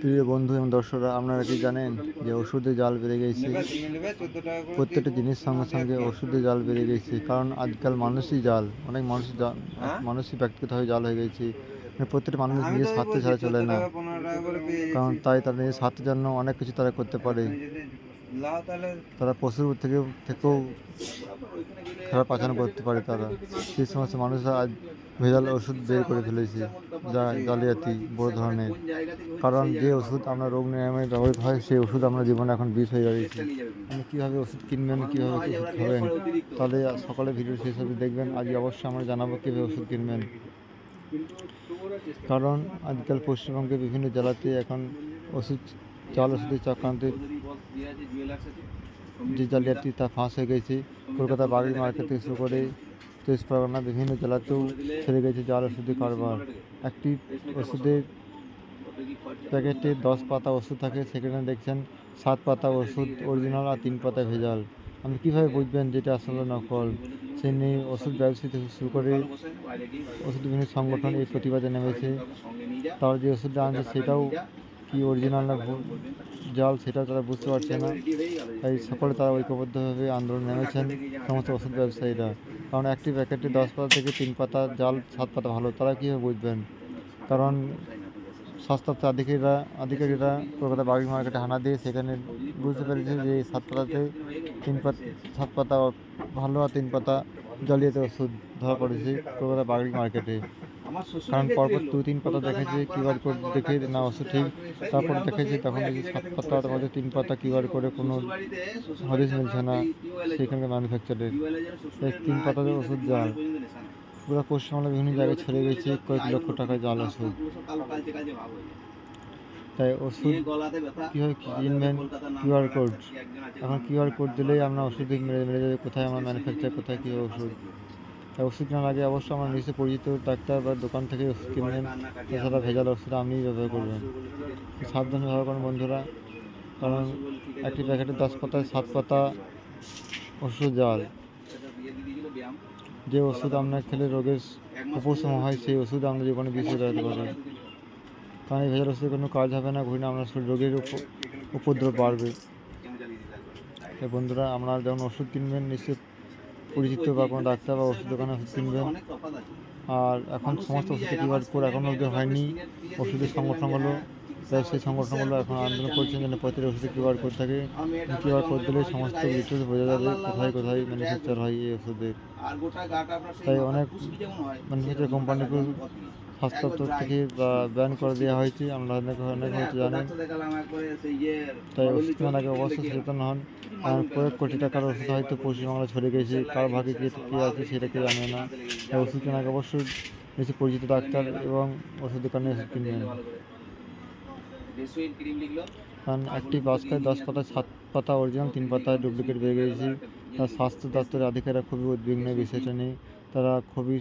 প্রিয় বন্ধু এবং দর্শকরা, আপনারা কি জানেন যে ওষুধে জাল বেড়ে গেছে? প্রত্যেকটা জিনিস সঙ্গে সঙ্গে ওষুধে জাল বেড়ে গেছে। কারণ আজকাল মানুষই জাল, অনেক মানুষ মানুষই ব্যক্তিগতভাবে জাল হয়ে গেছে। মানে প্রত্যেকটা মানুষ নিজের স্বার্থে ছাড়া চলে না। কারণ তাই তারা নিজের স্বার্থের জন্য অনেক কিছু তারা করতে পারে। তারা পশুর থেকে থেকেও খারাপ আচরণ করতে পারে তারা। সেই সমস্ত মানুষরা আজ ভেজাল ওষুধ বের করে ফেলেছে। জালিয়াতি বড় ধরনের। কারণ যে ওষুধ আমরা রোগ নিরাময়ে ব্যবহৃত হয়, সেই ওষুধ আমরা জীবনে এখন বিষ হয়ে দাঁড়িয়েছে আপনি কীভাবে ওষুধ কিনবেন, কীভাবে ওষুধ খাবেন, তাহলে সকালে ভিডিও শেষ অবধি দেখবেন। আজকে অবশ্যই আমরা জানাব কীভাবে ওষুধ কিনবেন। কারণ আজকাল পশ্চিমবঙ্গে বিভিন্ন জেলাতে এখন ওষুধ চাল ওষুধের চক্রান্তে যে জালিয়াতি তা ফাঁস হয়ে গেছে। কলকাতা বাগড়ি মার্কেট থেকে শুরু করে তেইশ পরগনা বিভিন্ন জেলাতেও ছেড়ে গেছে, জাল ওষুধের কারবার। একটি ওষুধের প্যাকেটে দশ পাতা ওষুধ থাকে, সেখানে দেখছেন সাত পাতা ওষুধ অরিজিনাল আর তিন পাতা ভেজাল। আপনি কীভাবে বুঝবেন যেটা আসলে নকল? সে নিয়ে ওষুধ ব্যবসায়ী থেকে শুরু করে ওষুধ বিভিন্ন সংগঠন এই প্রতিবাদে নেমেছে। তারা যে ওষুধটা আনছে সেটাও কি অরিজিনাল না জাল সেটাও তারা বুঝতে পারছে না। তাই সকলে তারা ঐক্যবদ্ধভাবে আন্দোলন নেমেছেন, সমস্ত ওষুধ ব্যবসায়ীরা। কারণ একটি প্যাকেটে দশ পাতা থেকে তিন পাতা, জাল সাত পাতা ভালো, তারা কীভাবে বুঝবেন? কারণ স্বাস্থ্য আধিকারিকরা আধিকারিকরা কলকাতা বাগড়ি মার্কেটে হানা দিয়ে সেখানে বুঝতে পেরেছে যে সাত পাতাতে তিন পাতা, সাত পাতা ভালো আর তিন পাতা জালিয়াতি ওষুধ ধরা পড়েছে কলকাতা বাগড়ি মার্কেটে। কারণ পরপর দু তিন পাতা দেখেছে কিউআর কোড দেখে না ওষুধ ঠিক। তারপর দেখেছে তখন দেখি সাত পাতার মধ্যে তিন পাতা কিউআর করে কোনো হদিস মিলছে না। সেখানকার ম্যানুফ্যাকচারের তিন পাতাতে ওষুধ জাল। পুরো পশ্চিমবাংলার বিভিন্ন জায়গায় ছড়িয়ে গেছে কয়েক লক্ষ টাকায় জাল ওষুধ তাই ওষুধ কীভাবে কিনবেন? QR code. এখন কিউআর কোড দিলেই আমরা ওষুধ মেরে মেরে যাবে কোথায় আমরা ম্যানুফ্যাকচার কোথায় কী ওষুধ? তাই ওষুধ কেনার আগে অবশ্যই আমার নিশ্চয়ই পরিচিত ডাক্তার বা দোকান থেকে ওষুধ কিনবেন এছাড়া ভেজাল ওষুধ আপনিই ব্যবহার করবেন সাবধানে ব্যবহার করুন বন্ধুরা। কারণ একটি প্যাকেটে দশ পাতায় সাত পাতা ওষুধ জাল যে ওষুধ আপনার খেলে রোগের উপশম হয়, সেই ওষুধ আমরা জীবনে বিষ হয়ে দাঁড়াতে পারে। কারণ এই ভেজাল ওষুধের কোনো কাজ হবে না ঘুরে আপনার শরীর রোগের উপ- উপদ্রব বাড়বে। বন্ধুরা, আপনারা যখন ওষুধ কিনবেন, নিশ্চয়ই পরিচিত বা কোনো ডাক্তার বা ওষুধ দোকানে ওষুধ কিনবেন। আর এখন সমস্ত ওষুধ কিউআর কোড এখন অবধি হয়নি। ওষুধের সংগঠনগুলো ব্যবসায়ী সংগঠনগুলো এখন আন্দোলন করছেন যেন প্রতিটি ওষুধে কিউআর কোড থাকে। কিউআর কোড দিলে সমস্ত ডিটেলস বোঝা যাবে কোথায় কোথায় ম্যানুফ্যাকচার হয় এই ওষুধের। তাই অনেক ম্যানুফ্যাকচার কোম্পানিগুলো দপ্তর থেকে ব্যান করে দেওয়া হয়েছে। আমরা অনেক অনেক হয়তো জানেন তাই ওষুধ আগে অবশ্যই সচেতন হন। কারণ কয়েক কোটি টাকার ওষুধ হয়তো পশ্চিমবাংলা ছড়িয়ে গেছে। কার ভাগে কী কী আছে সেটা কেউ জানে না। তাই ওষুধ আগে অবশ্যই বেশি পরিচিত ডাক্তার এবং ওষুধ দোকানে ওষুধ কিনবেন। কারণ একটি বাস্কায় দশ পাতা সাত পাতা অরিজিনাল, তিন পাতা ডুপ্লিকেট বেরিয়ে গেছে। তার স্বাস্থ্য দপ্তরের আধিকারিকরা খুবই উদ্বিগ্ন বিষয়টা নিয়ে। তারা খুবই